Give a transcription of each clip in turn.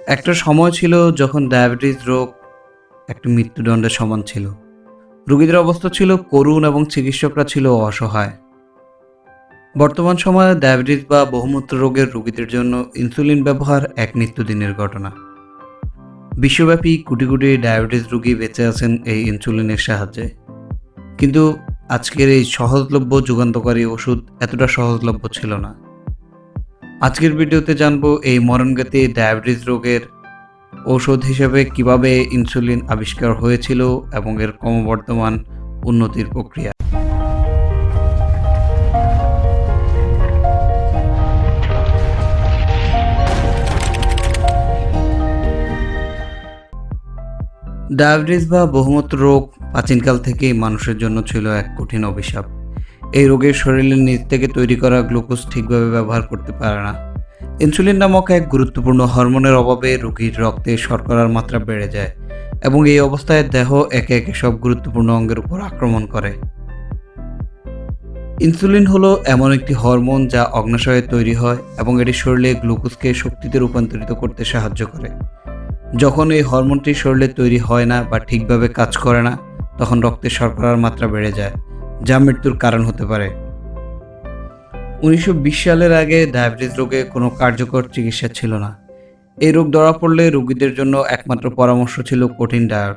একটা সময় ছিল যখন ডায়াবেটিস রোগ একটা মৃত্যুদণ্ডের সমান ছিল। রোগীদের অবস্থা ছিল করুণ এবং চিকিৎসকরা ছিল অসহায়। বর্তমান সময়ে ডায়াবেটিস বা বহুমূত্র রোগের রোগীদের জন্য ইনসুলিন ব্যবহার এক নিত্যদিনের ঘটনা। বিশ্বব্যাপী কোটি কোটি ডায়াবেটিস রোগী বেঁচে আছেন এই ইনসুলিনের সাহায্যে। কিন্তু আজকের এই সহজলভ্য, যুগান্তকারী ওষুধ এতটা সহজলভ্য ছিল না। আজকের ভিডিওতে জানব এই মরণঘাতী ডায়াবেটিস রোগের ঔষধ হিসেবে কীভাবে ইনসুলিন আবিষ্কার হয়েছিল এবং এর ক্রমবর্ধমান উন্নতির প্রক্রিয়া। ডায়াবেটিস বা বহুমূত্র রোগ প্রাচীনকাল থেকেই মানুষের জন্য ছিল এক কঠিন অভিশাপ। এই রোগের শরীরের নিচ থেকে তৈরি করা গ্লুকোজ ঠিকভাবে ব্যবহার করতে পারে না। ইনসুলিন নামক এক গুরুত্বপূর্ণ হরমোনের অভাবে রোগীর রক্তে শর্করার মাত্রা বেড়ে যায় এবং এই অবস্থায় দেহ একে একে সব গুরুত্বপূর্ণ অঙ্গের উপর আক্রমণ করে। ইনসুলিন হলো এমন একটি হরমোন যা অগ্নাশয়ে তৈরি হয় এবং এটি শরীরে গ্লুকোজকে শক্তিতে রূপান্তরিত করতে সাহায্য করে। যখন এই হরমোনটি শরীরে তৈরি হয় না বা ঠিকভাবে কাজ করে না, তখন রক্তে শর্করার মাত্রা বেড়ে যায়। যা মৃত্যুর কারণ হতে পারে। উনিশশো সালের আগে ডায়াবেটিস রোগে কোনো কার্যকর চিকিৎসা ছিল না। এই রোগ ধরা পড়লে রোগীদের জন্য একমাত্র পরামর্শ ছিল কঠিন ডায়েট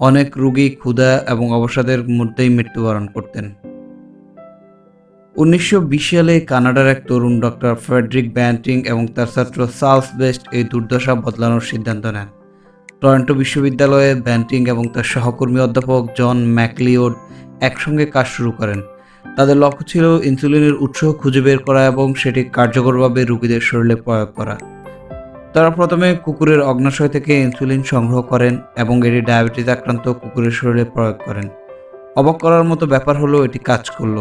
অনেক রোগী ক্ষুধা এবং অবসাদের মধ্যেই মৃত্যুবরণ করতেন। উনিশশো বিশ সালে কানাডার এক তরুণ ডক্টর ফ্রেডরিক ব্যান্টিং এবং তার ছাত্র সাউথ বেস্ট এই দুর্দশা বদলানোর সিদ্ধান্ত নেন। টরন্টো বিশ্ববিদ্যালয়ে ব্যান্টিং এবং তার সহকর্মী অধ্যাপক জন ম্যাকলিওড একসঙ্গে কাজ শুরু করেন। তাদের লক্ষ্য ছিল ইনসুলিনের উৎস খুঁজে বের করা এবং সেটি কার্যকরভাবে রোগীদের শরীরে প্রয়োগ করা। তারা প্রথমে কুকুরের অগ্নাশয় থেকে ইনসুলিন সংগ্রহ করেন এবং এটি ডায়াবেটিস আক্রান্ত কুকুরের শরীরে প্রয়োগ করেন। অবাক করার মতো ব্যাপার হলো এটি কাজ করল।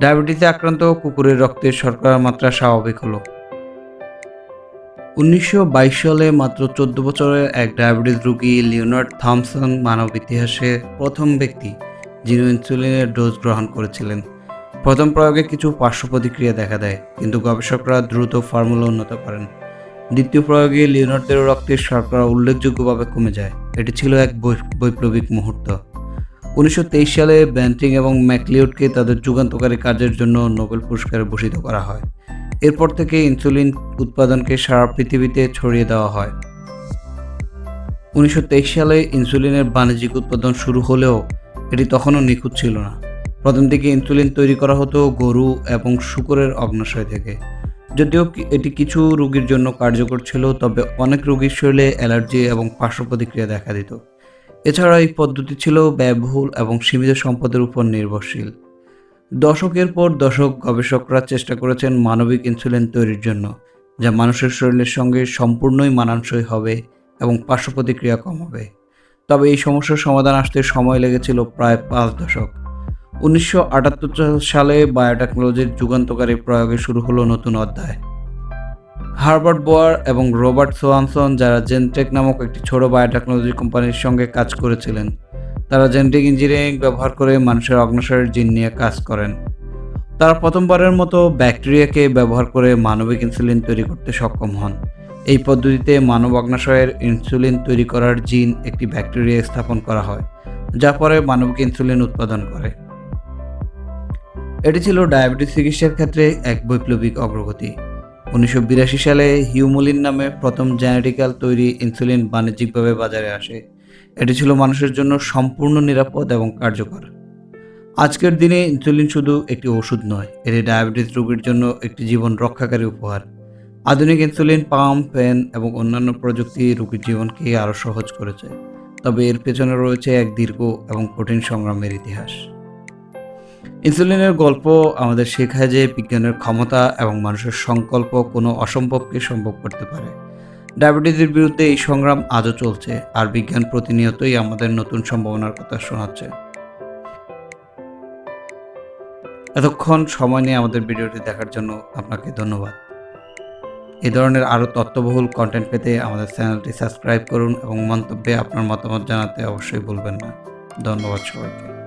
ডায়াবেটিসে আক্রান্ত কুকুরের রক্তের শর্করার মাত্রা স্বাভাবিক হলো। উনিশশো বাইশ সালে মাত্র চোদ্দ বছরের এক ডায়াবেটিস রোগী লিওনার্ড থমসন মানব ইতিহাসে প্রথম ব্যক্তি। যিনি ইনসুলিনের ডোজ গ্রহণ করেছিলেন। প্রথম প্রয়োগে কিছু পার্শ্ব প্রতিক্রিয়া দেখা দেয়, কিন্তু গবেষকরা দ্রুত ফর্মুলা উন্নত করেন। দ্বিতীয় প্রয়োগে লিওনার্ডের রক্তের শর্করা উল্লেখযোগ্যভাবে কমে যায়। এটি ছিল এক বৈপ্লবিক মুহূর্ত। উনিশশো তেইশ সালে ব্যান্টিং এবং ম্যাকলিওডকে তাদের যুগান্তকারী কাজের জন্য নোবেল পুরস্কারে ভূষিত করা হয়। এরপর থেকে ইনসুলিন উৎপাদনকে সারা পৃথিবীতে ছড়িয়ে দেওয়া হয়। উনিশশো তেইশ সালে ইনসুলিনের বাণিজ্যিক উৎপাদন শুরু হলেও এটি তখনও নিখুঁত ছিল না। প্রথম দিকে ইনসুলিন তৈরি করা হতো গরু এবং শুকরের অগ্নাশয় থেকে। যদিও এটি কিছু রোগীর জন্য কার্যকর ছিল, তবে অনেক রোগীর শরীরে অ্যালার্জি এবং পার্শ্ব প্রতিক্রিয়া দেখা দিত। এছাড়া এই পদ্ধতি ছিল ব্যয়বহুল এবং সীমিত সম্পদের উপর নির্ভরশীল। দশকের পর দশক গবেষকরা চেষ্টা করেছেন মানবিক ইনসুলিন তৈরির জন্য, যা মানুষের শরীরের সঙ্গে সম্পূর্ণই মানানসই হবে এবং পার্শ্ব প্রতিক্রিয়া কম হবে। তবে এই সমস্যার সমাধান আসতে সময় লেগেছিল প্রায় পাঁচ দশক। উনিশশো আটাত্তর সালে বায়োটেকনোলজির যুগান্তকারী প্রয়োগে শুরু হলো নতুন অধ্যায়। হার্বার্ট বোয়ার এবং রবার্ট সোয়ানসন, যারা জেনটেক নামক একটি ছোট বায়োটেকনোলজি কোম্পানির সঙ্গে কাজ করেছিলেন, তারা জেনেটিক ইঞ্জিনিয়ারিং ব্যবহার করে মানুষের অগ্নাশয়ের জিন নিয়ে কাজ করেন। তারা প্রথমবারের মতো ব্যাকটেরিয়াকে ব্যবহার করে মানবিক ইনসুলিন তৈরি করতে সক্ষম হন। এই পদ্ধতিতে মানব অগ্নাশয়ের ইনসুলিন তৈরি করার জিন একটি ব্যাকটেরিয়া স্থাপন করা হয়, যা পরে মানবিক ইনসুলিন উৎপাদন করে। এটি ছিল ডায়াবেটিস চিকিৎসার ক্ষেত্রে এক বৈপ্লবিক অগ্রগতি। উনিশশো বিরাশি সালে হিউমোলিন নামে প্রথম জেনেটিক্যাল তৈরি ইনসুলিন বাণিজ্যিকভাবে বাজারে আসে। এটি ছিল মানুষের জন্য সম্পূর্ণ নিরাপদ এবং কার্যকর। আজকের দিনে ইনসুলিন শুধু একটি ওষুধ নয়, এটি ডায়াবেটিস রোগীর জন্য একটি জীবন রক্ষাকারী উপহার। আধুনিক ইনসুলিন পাম্প পেন এবং অন্যান্য প্রযুক্তি রোগীর জীবনকে আরও সহজ করেছে। তবে এর পেছনে রয়েছে এক দীর্ঘ এবং কঠিন সংগ্রামের ইতিহাস। ইনসুলিনের গল্প আমাদের শেখায় যে বিজ্ঞানের ক্ষমতা এবং মানুষের সংকল্প কোনো অসম্ভবকে সম্ভব করতে পারে। ডায়াবেটিসের বিরুদ্ধে এই সংগ্রাম আজও চলছে আর বিজ্ঞান প্রতিনিয়তই আমাদের নতুন সম্ভাবনার কথা শোনাচ্ছে। এতক্ষণ সময় নিয়ে আমাদের ভিডিওটি দেখার জন্য আপনাকে ধন্যবাদ। এই ধরনের আরও তথ্যবহুল কন্টেন্ট পেতে আমাদের চ্যানেলটি সাবস্ক্রাইব করুন এবং মন্তব্যে আপনার মতামত জানাতে অবশ্যই ভুলবেন না। ধন্যবাদ সবাইকে।